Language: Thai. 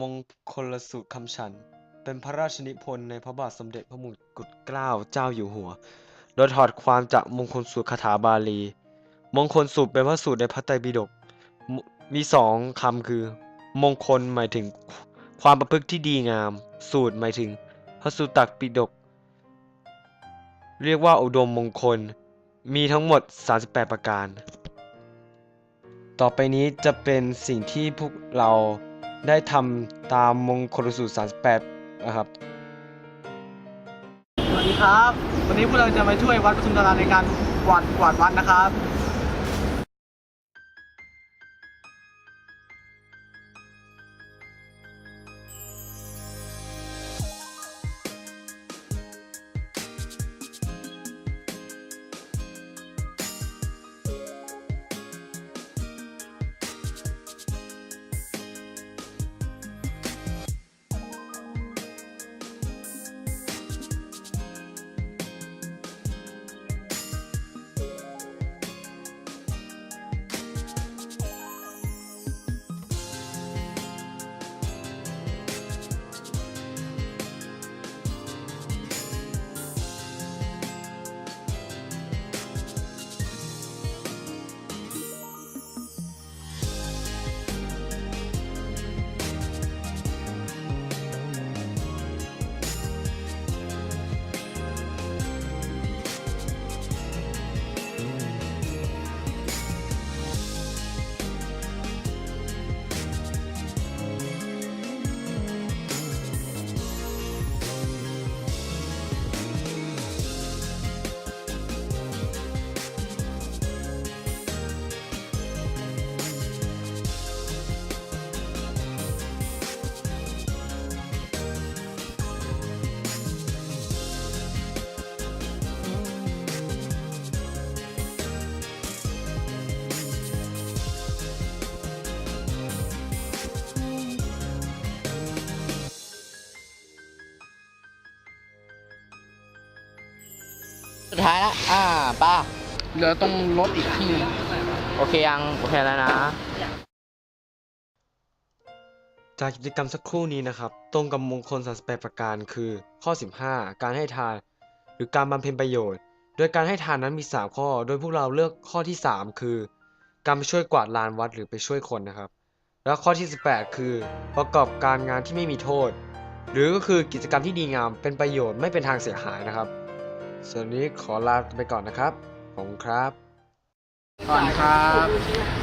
มงคลสูตรคำฉัน เป็นพระราชนิพนธ์ในพระบาทสมเด็จพระมงกุฎเกล้าเจ้าอยู่หัว โดยถอดความจากมงคลสูตรคาถาบาลี มงคลสูตรเป็นพระสูตรในพระไตรปิฎก มีสองคำคือ มงคลหมายถึงความประพฤติที่ดีงาม สูตรหมายถึง พระสูตรตักปิฎก เรียกว่าอุดมมงคล มีทั้งหมด 38 ประการ ต่อไปนี้จะเป็นสิ่งที่พวกเรา ได้ทำตามมงคลสูตร 38 นะครับ สวัสดีครับ วันนี้พวกเราจะมาช่วยวัดปทุมธาราในการกวาดกวาดวัดนะครับ สุดท้ายละอ่าป้าเหลือตรงรถอีกที่หนึงโอเคยังโอเคแล้วนะ จากกิจกรรมสักครู่นี้นะครับ ตรงกับมงคล38ประการคือ ข้อ 15 การให้ทาน หรือการบำเพ็ญประโยชน์ โดยการให้ทานนั้นมี 3 ข้อ โดยพวกเราเลือกข้อที่ 3 คือ การไปช่วยกวาดลานวัดหรือไปช่วยคนนะครับ แล้วข้อที่ 18 คือ ประกอบการงานที่ไม่มีโทษ หรือก็คือกิจกรรมที่ดีงามเป็นประโยชน์ไม่เป็นทางเสียหายนะครับ ส่วนนี้ขอลาไปก่อนนะครับขอบคุณครับก่อนครับ